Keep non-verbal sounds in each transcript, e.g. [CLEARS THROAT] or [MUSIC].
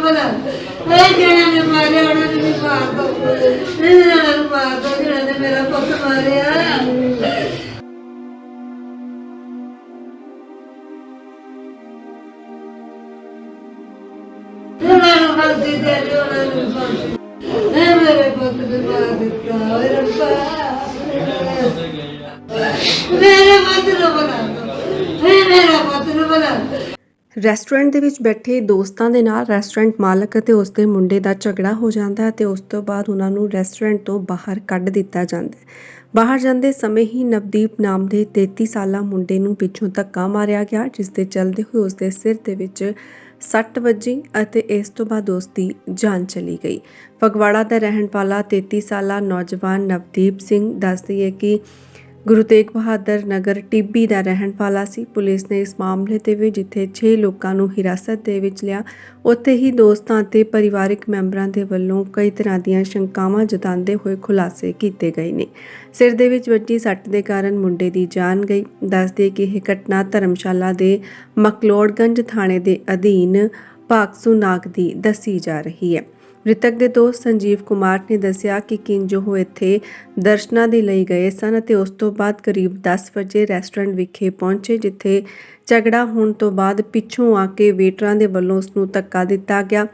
ਬਣਾ। ਇਹ ਜਿਹੜਾ ਨੇ ਮਾਰਿਆ, ਉਹਨਾਂ ਨੂੰ ਵੀ ਮਾਰ ਦੋ ਇਹ ਜਿਹੜਾ ਨੂੰ ਮਾਰ ਦੋ ਜਿਹੜਾ ਨੇ ਮੇਰਾ ਪੁੱਤ ਮਾਰਿਆ। ਉਹਨਾਂ ਨੂੰ ਫਾਂਸੀ ਦੇ ਦਿਓ ਉਹਨਾਂ ਨੂੰ ਫਾਂਸੀ ਇਹ ਮੇਰੇ ਪੁੱਤ ਨੂੰ ਮਾਰ ਦਿੱਤਾ। ਓਏ ਰੱਬਾ। ਮੇਰੇ ਪੁੱਤ ਨੂੰ ਬਣਾ ਦੋ ਇਹ ਮੇਰਾ ਪੁੱਤ ਨੂੰ ਬਣਾ ਰੈਸਟੋਰੈਂਟ ਦੇ ਵਿੱਚ ਬੈਠੇ ਦੋਸਤਾਂ ਦੇ ਨਾਲ ਰੈਸਟੋਰੈਂਟ ਮਾਲਕ ਅਤੇ ਉਸ ਦੇ ਮੁੰਡੇ ਦਾ ਝਗੜਾ ਹੋ ਜਾਂਦਾ ਹੈ ਤੇ ਉਸ ਤੋਂ ਬਾਅਦ ਉਹਨਾਂ ਨੂੰ ਰੈਸਟੋਰੈਂਟ ਤੋਂ ਬਾਹਰ ਕੱਢ ਦਿੱਤਾ ਜਾਂਦਾ ਹੈ। ਬਾਹਰ ਜਾਂਦੇ ਸਮੇਂ ਹੀ ਨਵਦੀਪ ਨਾਮ ਦੇ 33 ਸਾਲਾ ਮੁੰਡੇ ਨੂੰ ਪਿੱਛੋਂ ਧੱਕਾ ਮਾਰਿਆ ਗਿਆ, ਜਿਸ ਦੇ ਚੱਲਦੇ ਹੋਏ ਉਸ ਦੇ ਸਿਰ ਦੇ ਵਿੱਚ ਸੱਟ ਵੱਜੀ ਅਤੇ ਇਸ ਤੋਂ ਬਾਅਦ ਉਸ ਦੀ ਜਾਨ ਚਲੀ ਗਈ। ਫਗਵਾੜਾ ਦਾ ਰਹਿਣ ਵਾਲਾ 33 ਸਾਲਾ ਨੌਜਵਾਨ ਨਵਦੀਪ ਸਿੰਘ ਦੱਸਦੀ ਹੈ ਕਿ ਗੁਰੂ ਤੇਗ ਬਹਾਦਰ ਨਗਰ ਟਿੱਬੀ ਦਾ ਰਹਿਣ ਵਾਲਾ ਸੀ। ਪੁਲਿਸ ਨੇ ਇਸ ਮਾਮਲੇ ਤੇ ਵੀ ਜਿੱਥੇ 6 ਲੋਕਾਂ ਨੂੰ ਹਿਰਾਸਤ ਦੇ ਵਿੱਚ ਲਿਆ, ਉੱਥੇ ਹੀ ਦੋਸਤਾਂ ਤੇ ਪਰਿਵਾਰਕ ਮੈਂਬਰਾਂ ਦੇ ਵੱਲੋਂ ਕਈ ਤਰ੍ਹਾਂ ਦੀਆਂ ਸ਼ੰਕਾਵਾਂ ਜਤਾਉਂਦੇ ਹੋਏ ਖੁਲਾਸੇ ਕੀਤੇ ਗਏ ਨੇ। ਸਿਰ ਦੇ ਵਿੱਚ ਵੱਜੀ ਸੱਟ ਦੇ ਕਾਰਨ ਮੁੰਡੇ ਦੀ ਜਾਨ ਗਈ। ਦੱਸਦੇ ਕਿ ਇਹ ਘਟਨਾ ਧਰਮਸ਼ਾਲਾ ਦੇ ਮਕਲੋੜਗੰਜ ਥਾਣੇ ਦੇ ਅਧੀਨ ਭਾਗਸੂ ਨਾਗ ਦੀ ਦੱਸੀ ਜਾ ਰਹੀ ਹੈ। ਮ੍ਰਿਤਕ ਦੇ ਦੋਸਤ ਸੰਜੀਵ ਕੁਮਾਰ ਨੇ ਦੱਸਿਆ ਕਿ ਕਿੰਜੋ ਉਹ ਇੱਥੇ ਦਰਸ਼ਨਾਂ ਦੇ ਲਈ ਗਏ ਸਨ ਅਤੇ ਉਸ ਤੋਂ ਬਾਅਦ ਕਰੀਬ 10 ਵਜੇ ਰੈਸਟੋਰੈਂਟ ਵਿਖੇ ਪਹੁੰਚੇ, ਜਿੱਥੇ ਝਗੜਾ ਹੋਣ ਤੋਂ ਬਾਅਦ ਪਿੱਛੋਂ ਆ ਕੇ ਵੇਟਰਾਂ ਦੇ ਵੱਲੋਂ ਉਸ ਨੂੰ ਧੱਕਾ ਦਿੱਤਾ ਗਿਆ।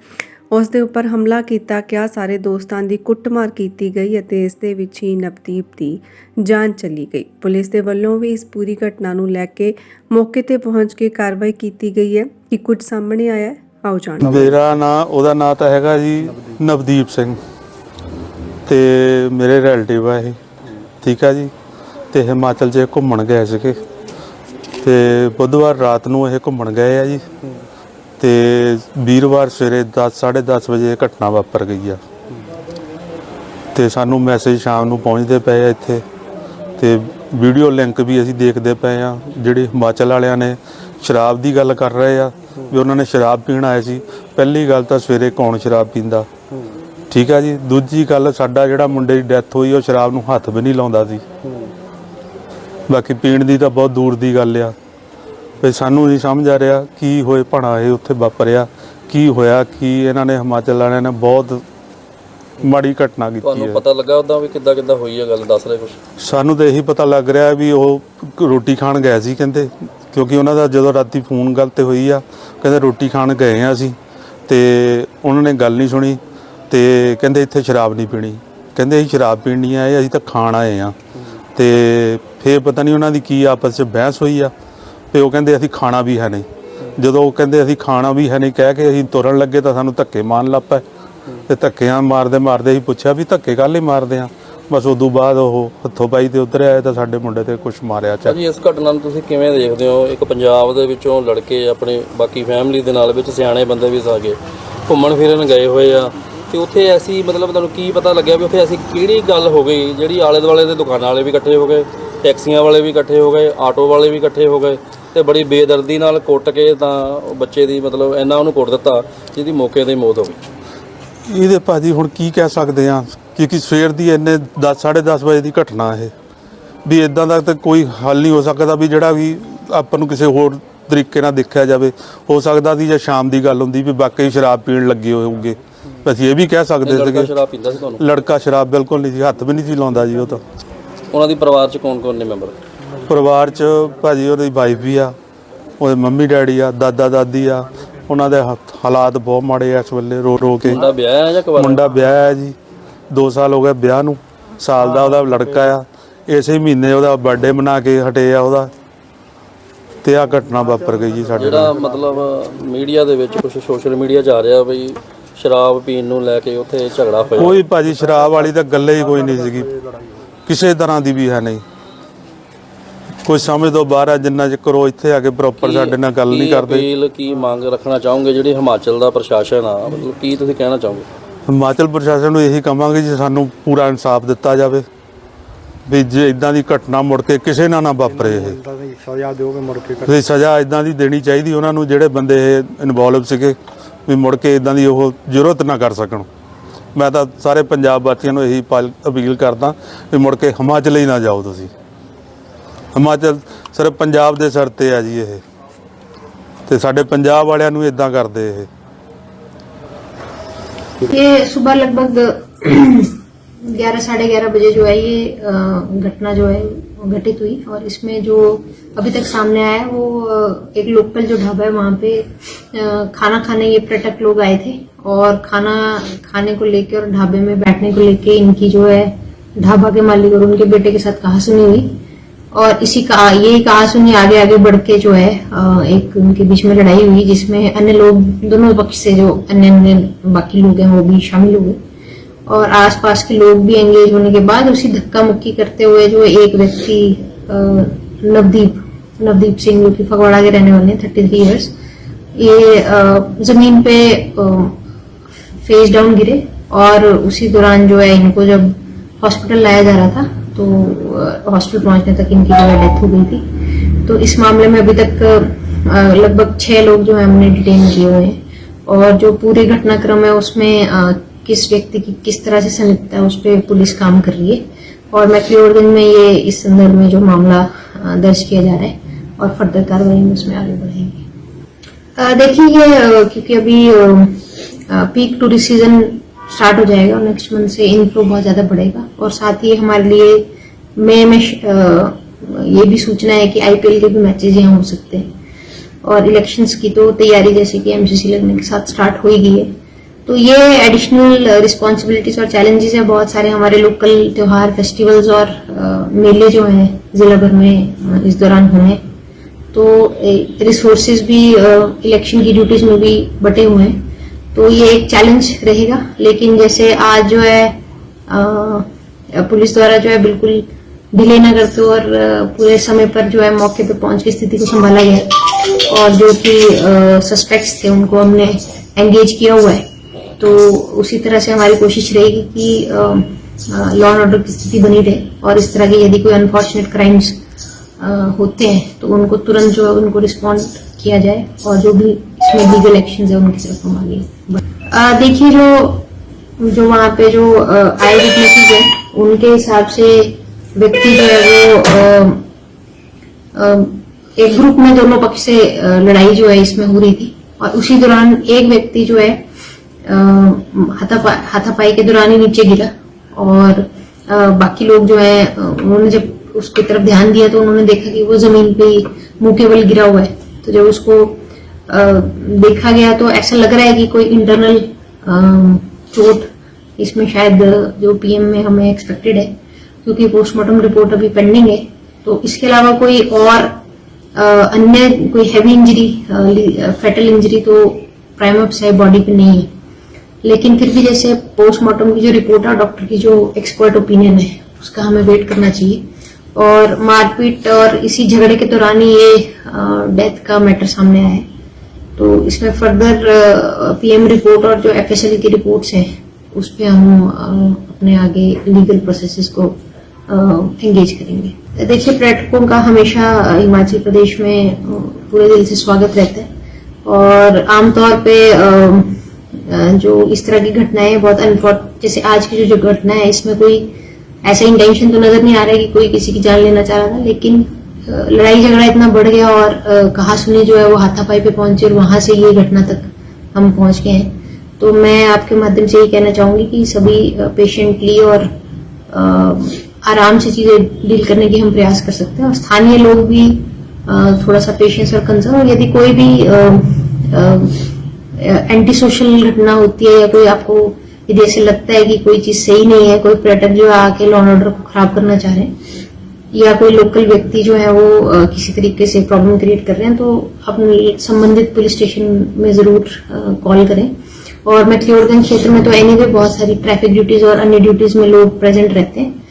ਉਸ ਦੇ ਉੱਪਰ ਹਮਲਾ ਕੀਤਾ ਗਿਆ। ਸਾਰੇ ਦੋਸਤਾਂ ਦੀ ਕੁੱਟਮਾਰ ਕੀਤੀ ਗਈ ਅਤੇ ਇਸ ਦੇ ਵਿੱਚ ਹੀ ਨਵਦੀਪ ਦੀ ਜਾਨ ਚਲੀ ਗਈ। ਪੁਲਿਸ ਦੇ ਵੱਲੋਂ ਵੀ ਇਸ ਪੂਰੀ ਘਟਨਾ ਨੂੰ ਲੈ ਕੇ ਮੌਕੇ ਤੇ ਪਹੁੰਚ ਕੇ ਕਾਰਵਾਈ ਕੀਤੀ ਗਈ ਹੈ। ਕਿ ਕੁਝ ਸਾਹਮਣੇ ਆਇਆ ਆਓ ਜਾਣਦੇ ਮੇਰਾ ਨਾਂ, ਉਹਦਾ ਨਾਂ ਤਾਂ ਹੈਗਾ ਜੀ ਨਵਦੀਪ ਸਿੰਘ। ਤੇ ਮੇਰੇ ਰਿਲੇਟਿਵ ਆ ਇਹ। ਠੀਕ ਆ ਜੀ? ਤੇ ਹਿਮਾਚਲ 'ਚ ਘੁੰਮਣ ਗਏ ਸੀਗੇ। ਤੇ ਬੁੱਧਵਾਰ ਰਾਤ ਨੂੰ ਇਹ ਘੁੰਮਣ ਗਏ ਆ ਜੀ। ਤੇ ਵੀਰਵਾਰ ਸਵੇਰੇ 10 10:30 ਵਜੇ ਇਹ ਘਟਨਾ ਵਾਪਰ ਗਈ ਆ। ਤੇ ਸਾਨੂੰ ਮੈਸੇਜ ਸ਼ਾਮ ਨੂੰ ਪਹੁੰਚਦੇ ਪਏ ਆ ਇੱਥੇ। ਤੇ ਵੀਡੀਓ ਲਿੰਕ ਵੀ ਅਸੀਂ ਦੇਖਦੇ ਪਏ ਆ। ਜਿਹੜੇ ਹਿਮਾਚਲ ਵਾਲਿਆਂ ਨੇ ਸ਼ਰਾਬ ਦੀ ਗੱਲ ਕਰ ਰਹੇ ਆ। ਵੀ ਉਹਨਾਂ ਨੇ ਸ਼ਰਾਬ ਪੀਣ ਆਏ ਸੀ। ਪਹਿਲੀ ਗੱਲ ਤਾਂ ਸਵੇਰੇ ਕੌਣ ਸ਼ਰਾਬ ਪੀਂਦਾ? ਠੀਕ ਆ ਜੀ? ਦੂਜੀ ਗੱਲ ਸਾਡਾ ਜਿਹੜਾ ਮੁੰਡੇ ਦੀ ਡੈਥ ਹੋਈ ਉਹ ਸ਼ਰਾਬ ਨੂੰ ਹੱਥ ਵੀ ਨਹੀਂ ਲਾਉਂਦਾ ਸੀ। ਬਾਕੀ ਪੀਣ ਦੀ ਤਾਂ ਬਹੁਤ ਦੂਰ ਦੀ ਗੱਲ ਆ। ਵੀ ਸਾਨੂੰ ਨਹੀਂ ਸਮਝ ਆ ਰਿਹਾ ਕੀ ਹੋਏ ਭਣਾ ਇਹ ਉੱਥੇ ਵਾਪਰਿਆ ਕੀ ਹੋਇਆ ਕੀ ਇਹਨਾਂ ਨੇ ਹਿਮਾਚਲ ਵਾਲਿਆਂ ਨੇ ਬਹੁਤ ਮਾੜੀ ਘਟਨਾ ਕੀਤੀ ਤੁਹਾਨੂੰ ਹੈ। ਪਤਾ ਲੱਗਾ ਉਦਾਂ ਵੀ ਕਿੱਦਾਂ ਕਿੱਦਾਂ ਹੋਈ ਹੈ ਗੱਲ? ਦੱਸ ਰਹੇ ਕੁਝ ਸਾਨੂੰ ਤਾਂ ਇਹੀ ਪਤਾ ਲੱਗ ਰਿਹਾ ਵੀ ਉਹ ਰੋਟੀ ਖਾਣ ਗਏ ਸੀ ਕਹਿੰਦੇ। ਕਿਉਂਕਿ ਉਹਨਾਂ ਦਾ ਜਦੋਂ ਰਾਤੀ ਫੋਨ ਗੱਲ ਤੇ ਹੋਈ ਆ, ਕਹਿੰਦੇ ਰੋਟੀ ਖਾਣ ਗਏ ਆ ਅਸੀਂ, ਤੇ ਉਹਨਾਂ ਨੇ ਗੱਲ ਨਹੀਂ ਸੁਣੀ, ਤੇ ਕਹਿੰਦੇ ਇੱਥੇ ਸ਼ਰਾਬ ਨਹੀਂ ਪੀਣੀ। ਕਹਿੰਦੇ ਅਸੀਂ ਸ਼ਰਾਬ ਪੀਣ ਨਹੀਂ ਆਏ ਅਸੀਂ ਤਾਂ ਖਾਣ ਆਏ ਆ। ਤੇ ਫੇਰ ਪਤਾ ਨਹੀਂ ਉਹਨਾਂ ਦੀ ਕੀ ਆਪਸ 'ਚ ਬਹਿਸ ਹੋਈ ਆ, ਤੇ ਉਹ ਕਹਿੰਦੇ ਅਸੀਂ ਖਾਣਾ ਵੀ ਹੈ ਨਹੀਂ। ਜਦੋਂ ਉਹ ਕਹਿੰਦੇ ਅਸੀਂ ਖਾਣਾ ਵੀ ਹੈ ਨਹੀਂ, ਕਹਿ ਕੇ ਅਸੀਂ ਤੁਰਨ ਲੱਗੇ ਤਾਂ ਸਾਨੂੰ ਧੱਕੇ ਮਾਰਨ ਲੱਗ ਪਏ। ਤੇ ਧੱਕਿਆਂ ਮਾਰਦੇ ਮਾਰਦੇ ਅਸੀਂ ਪੁੱਛਿਆ ਵੀ ਧੱਕੇ ਕਾਹਲੇ ਮਾਰਦੇ ਆ? ਬਸ ਉਦੋਂ ਬਾਅਦ ਉਹ ਹੱਥੋਂ ਪਾਈ ਤੇ ਉਤਰ ਆਏ ਤਾਂ ਸਾਡੇ ਮੁੰਡੇ ਤੇ ਕੁਝ ਮਾਰਿਆ ਚਾ ਭਾਜੀ ਇਸ ਘਟਨਾ ਨੂੰ ਤੁਸੀਂ ਕਿਵੇਂ ਦੇਖਦੇ ਹੋ? ਇੱਕ ਪੰਜਾਬ ਦੇ ਵਿੱਚੋਂ ਲੜਕੇ ਆਪਣੇ ਬਾਕੀ ਫੈਮਿਲੀ ਦੇ ਨਾਲ ਵਿੱਚ ਸਿਆਣੇ ਬੰਦੇ ਵੀ ਸਾਗੇ ਘੁੰਮਣ ਫਿਰਨ ਗਏ ਹੋਏ ਆ ਤੇ ਉੱਥੇ ਐਸੀ ਮਤਲਬ ਤੁਹਾਨੂੰ ਕੀ ਪਤਾ ਲੱਗਿਆ ਵੀ ਉੱਥੇ ਐਸੀ ਕਿਹੜੀ ਗੱਲ ਹੋ ਗਈ? ਜਿਹੜੀ ਆਲੇ ਦੁਆਲੇ ਦੇ ਦੁਕਾਨਾਂ ਵਾਲੇ ਵੀ ਇਕੱਠੇ ਹੋ ਗਏ ਟੈਕਸੀਆਂ ਵਾਲੇ ਵੀ ਇਕੱਠੇ ਹੋ ਗਏ ਆਟੋ ਵਾਲੇ ਵੀ ਇਕੱਠੇ ਹੋ ਗਏ ਤੇ ਬੜੀ ਬੇਦਰਦੀ ਨਾਲ ਕੁੱਟ ਕੇ ਤਾਂ ਬੱਚੇ ਦੀ ਮਤਲਬ ਇੰਨਾ ਉਹਨੂੰ ਕੁੱਟ ਦਿੱਤਾ ਜਿਹਦੀ ਮੌਕੇ ਤੇ ਮੌਤ ਹੋ ਗਈ। ਇਹਦੇ ਭਾਜੀ ਹੁਣ ਕੀ ਕਹਿ ਸਕਦੇ ਆ ਕਿਉਂਕਿ ਸਵੇਰ ਦੀ ਇੰਨੇ 10 10:30 ਵਜੇ ਦੀ ਘਟਨਾ ਇਹ। ਵੀ ਇਦਾਂ ਦਾ ਤਾਂ ਕੋਈ ਹੱਲ ਨਹੀਂ ਹੋ ਸਕਦਾ ਵੀ ਜਿਹੜਾ ਵੀ ਆਪਾਂ ਨੂੰ ਕਿਸੇ ਹੋਰ ਤਰੀਕੇ ਨਾਲ ਦੇਖਿਆ ਜਾਵੇ। ਹੋ ਸਕਦਾ ਸੀ ਜਾਂ ਸ਼ਾਮ ਦੀ ਗੱਲ ਹੁੰਦੀ ਵੀ ਵਾਕਈ ਸ਼ਰਾਬ ਪੀਣ ਲੱਗੇ ਹੋਊਗੇ ਅਸੀਂ ਇਹ ਵੀ ਕਹਿ ਸਕਦੇ ਲੜਕਾ ਸੀਗੇ। ਸ਼ਰਾਬ ਪੀਂਦਾ ਸੀ ਤੁਹਾਨੂੰ? ਲੜਕਾ ਸ਼ਰਾਬ ਬਿਲਕੁਲ ਨਹੀਂ ਸੀ ਹੱਥ ਵੀ ਨਹੀਂ ਸੀ ਲਾਉਂਦਾ ਜੀ ਉਹ ਤਾਂ। ਉਹਨਾਂ ਦੀ ਪਰਿਵਾਰ 'ਚ ਕੌਣ ਕੌਣ ਨੇ ਮੈਂਬਰ? ਪਰਿਵਾਰ 'ਚ ਭਾਜੀ ਉਹਦੀ ਵਾਈਫ ਵੀ ਆ ਉਹਦੇ ਮੰਮੀ ਡੈਡੀ ਆ ਦਾਦਾ ਦਾਦੀ ਆ। ਉਹਨਾਂ ਦੇ ਹਾਲਾਤ ਬਹੁਤ ਮਾੜੇ ਆ ਇਸ ਵੇਲੇ ਰੋ ਰੋ ਕੇ। ਮੁੰਡਾ ਵਿਆਹ ਹੈ ਜਾਂ ਕੁਵਾਰਾ? ਮੁੰਡਾ ਵਿਆਹ ਹੈ ਜੀ। 2 ਸਾਲ ਹੋ ਗਏ ਵਿਆਹ ਨੂੰ। ਸਾਲ ਦਾ ਉਹਦਾ ਲੜਕਾ ਆ। ਇਸੇ ਮਹੀਨੇ ਉਹਦਾ ਬਰਥਡੇ ਮਨਾ ਕੇ ਹਟੇ ਆ ਉਹਦਾ। ਤੇ ਆ ਘਟਨਾ ਵਾਪਰ ਗਈ ਜੀ ਸਾਡੇ ਨਾਲ। ਜਿਹੜਾ ਮਤਲਬ ਮੀਡੀਆ ਦੇ ਵਿੱਚ ਕੁਝ ਸੋਸ਼ਲ ਮੀਡੀਆ 'ਚ ਆ ਰਿਹਾ ਬਈ ਸ਼ਰਾਬ ਪੀਣ ਨੂੰ ਲੈ ਕੇ ਉੱਥੇ ਝਗੜਾ ਹੋਇਆ। ਕੋਈ ਭਾਜੀ ਸ਼ਰਾਬ ਵਾਲੀ ਤਾਂ ਗੱਲੇ ਹੀ ਕੋਈ ਨਹੀਂ ਸੀਗੀ। ਕਿਸੇ ਤਰ੍ਹਾਂ ਦੀ ਵੀ ਹੈ ਨਹੀਂ। ਕੋਈ ਸਮਝ ਤੋਂ ਬਾਹਰ ਆ ਜਿੰਨਾ ਚਿਰ ਉਹ ਇੱਥੇ ਆ ਕੇ ਪ੍ਰੋਪਰ ਸਾਡੇ ਨਾਲ ਗੱਲ ਨਹੀਂ ਕੀ ਕਰਦੇ। ਅਪੀਲ ਕੀ ਮੰਗ ਰੱਖਣਾ ਚਾਹੋਗੇ? ਜਿਹੜੀ ਹਿਮਾਚਲ ਦਾ ਪ੍ਰਸ਼ਾਸਨ ਆ ਮਤਲਬ ਕੀ ਤੁਸੀਂ ਕਹਿਣਾ ਚਾਹੋਗੇ? ਹਿਮਾਚਲ ਪ੍ਰਸ਼ਾਸਨ ਨੂੰ ਇਹੀ ਕਹਾਂਗੇ ਜੀ ਸਾਨੂੰ ਪੂਰਾ ਇਨਸਾਫ ਦਿੱਤਾ ਜਾਵੇ ਵੀ ਜੇ ਇਦਾਂ ਦੀ ਘਟਨਾ ਮੁੜ ਕੇ ਕਿਸੇ ਨਾਲ ਨਾ ਵਾਪਰੇ ਇਹ। ਸਜ਼ਾ ਦਿਓਗੇ ਮੁੜ ਕੇ ਵੀ ਸਜ਼ਾ ਇਦਾਂ ਦੀ ਦੇਣੀ ਚਾਹੀਦੀ ਉਹਨਾਂ ਨੂੰ ਜਿਹੜੇ ਬੰਦੇ ਇਹ ਇਨਵੋਲਵ ਸੀਗੇ ਵੀ ਮੁੜ ਕੇ ਇਦਾਂ ਦੀ ਉਹ ਜ਼ਰੂਰਤ ਨਾ ਕਰ ਸਕਣ। ਮੈਂ ਤਾਂ ਸਾਰੇ ਪੰਜਾਬ ਵਾਸੀਆਂ ਨੂੰ ਇਹੀ ਪਾਲ- ਅਪੀਲ ਕਰਦਾ ਵੀ ਮੁੜ ਕੇ ਹਿਮਾਚਲ ਹੀ ਨਾ ਜਾਓ ਤੁਸੀਂ। ਹਿਮਾਚਲ ਸਿਰਫ ਪੰਜਾਬ ਦੇ ਸਿਰ ਤੇ ਆ ਜੀ ਇਹ। ਤੇ ਸਾਡੇ ਪੰਜਾਬ ਵਾਲਿਆਂ ਨੂੰ ਇਦਾਂ ਕਰਦੇ ਇਹ। ये सुबह लगभग [CLEARS THROAT] ग्यारह, साढ़े ग्यारह बजे जो है ये घटना जो है, घटित हुई। और इसमें जो अभी तक सामने आया है, वो एक लोकल जो ढाबा है, वहाँ पे खाना खाने ये पर्यटक लोग आए थे। और खाना खाने को लेके और ढाबे में बैठने को लेके इनकी जो है, ढाबा के मालिक और उनके बेटे के साथ कहा सुनी हुई। और इसी का, यही कहा सुनी आगे आगे बढ़ के जो है एक उनके बीच में लड़ाई हुई, जिसमें अन्य लोग, दोनों पक्ष से जो अन्य अन्य बाकी लोग हैं, वो भी शामिल हुए। और आसपास के लोग भी एंगेज होने के बाद उसी धक्का मुक्की करते हुए जो एक व्यक्ति नवदीप नवदीप सिंह, जो कि फगवाड़ा के रहने वाले हैं थर्टी थ्री ईयर्स ये ज़मीन पे फेस डाउन गिरे और उसी दौरान जो है इनको जब हॉस्पिटल लाया जा रहा था तो हॉस्पिटल पहुँचने तक इनकी जो है डेथ हो गई थी। तो इस मामले में अभी तक लगभग छह लोग जो है हमने डिटेन किए हुए हैं। और जो पूरे घटनाक्रम है उसमें अ, किस व्यक्ति की किस तरह से संलिप्तता है उस पर पुलिस काम कर रही है। और मैक्लियोडगंज में ये इस संदर्भ में जो मामला दर्ज किया जा रहा है और फर्दर कार्रवाई में उसमें आगे बढ़ेंगे देखिए ये क्योंकि अभी पीक टूरिस्ट सीज़न स्टार्ट हो जाएगा नेक्स्ट मंथ से इनफ्लो बहुत ज़्यादा बढ़ेगा। और साथ ही हमारे लिए मई में ये भी सूचना है कि आईपीएल के भी मैचेस यहाँ हो सकते हैं। और इलेक्शंस की तो तैयारी जैसे कि एमसीसी लगने के साथ स्टार्ट हो ही गई है। तो ये एडिशनल रिस्पॉन्सिबिलिटीज और चैलेंजेस हैं बहुत सारे हमारे लोकल त्यौहार फेस्टिवल्स और मेले जो हैं जिला भर में इस दौरान होने तो रिसोर्सेज भी इलेक्शन की ड्यूटीज़ में भी बटे हुए हैं। तो ये एक चैलेंज रहेगा। लेकिन जैसे आज जो है पुलिस द्वारा जो है बिल्कुल डिले न करते और पूरे समय पर जो है मौके पर पहुँच के स्थिति को संभाला गया और जो कि सस्पेक्ट्स थे, उनको हमने एंगेज किया हुआ है। तो उसी तरह से हमारी कोशिश रहेगी कि लॉ एंड ऑर्डर की स्थिति बनी रहे और इस तरह के यदि कोई अनफॉर्चुनेट क्राइम्स होते हैं तो उनको तुरंत जो है उनको रिस्पॉन्ड किया जाए और जो भी इसमें लीगल एक्शन है उनकी तरफ़ हम आगे देखिए जो जो वहाँ पे जो आई विटनेसेस है उनके हिसाब से व्यक्ति जो है वो अ, अ, एक ग्रुप में दोनों पक्ष से लड़ाई जो है इसमें हो रही थी। और उसी दौरान एक व्यक्ति जो है अ, हाथापा हाथापाई के दौरान ही नीचे गिरा। और अ, बाकी लोग जो है उन्होंने जब उसकी तरफ़ ध्यान दिया तो उन्होंने देखा कि वो ज़मीन पे मुँह के बल गिरा हुआ है। तो जब उसको देखा गया तो ऐसा लग रहा है कि कोई इंटरनल चोट इसमें शायद जो पीएम में हमें एक्सपेक्टेड है, क्योंकि पोस्टमार्टम रिपोर्ट अभी पेंडिंग है। तो इसके अलावा कोई और अन्य कोई हैवी इंजरी फेटल इंजरी तो प्राइम है बॉडी पे नहीं है। लेकिन फिर भी जैसे पोस्टमार्टम की जो रिपोर्ट है डॉक्टर की जो एक्सपर्ट ओपिनियन है, उसका हमें वेट करना चाहिए। और मारपीट और इसी झगड़े के दौरान ही ये डेथ का मैटर सामने आया है। तो इसमें फर्दर पीएम रिपोर्ट और जो एफएसएल की रिपोर्ट्स हैं, उस पर हम अपने आगे लीगल प्रोसेसेस को एंगेज करेंगे। देखिए पर्यटकों का हमेशा हिमाचल प्रदेश में पूरे दिल से स्वागत रहता है। और आमतौर पे जो इस तरह की घटनाएँ बहुत अनफॉर्ट जैसे आज की जो जो घटना है, इसमें कोई ऐसा इंटेंशन तो नज़र नहीं आ रहा है कि कोई किसी की जान लेना चाह रहा था, लेकिन लड़ाई झगड़ा इतना बढ़ गया और कहा सुनी जो है वो हाथापाई पे पहुँचे और वहाँ से ये घटना तक हम पहुँच गए हैं। तो मैं आपके माध्यम से ये कहना चाहूँगी कि सभी पेशेंटली और आराम से चीज़ें डील करने की हम प्रयास कर सकते हैं। और स्थानीय लोग भी थोड़ा सा पेशेंस और कंसर्न और यदि कोई भी एंटी सोशल घटना होती है या कोई आपको यदि ऐसे लगता है कि कोई चीज़ सही नहीं है, कोई पर्यटक जो है आके लॉ ऑर्डर को खराब करना चाह रहे हैं, या कोई लोकल व्यक्ति जो है वो किसी तरीके से प्रॉब्लम क्रिएट कर रहे हैं तो अपने संबंधित पुलिस स्टेशन में ज़रूर कॉल करें। और मैक्लियोडगंज क्षेत्र में तो एनी बहुत सारी ट्रैफ़िक ड्यूटीज़ और अन्य ड्यूटीज़ में लोग प्रेजेंट रहते हैं।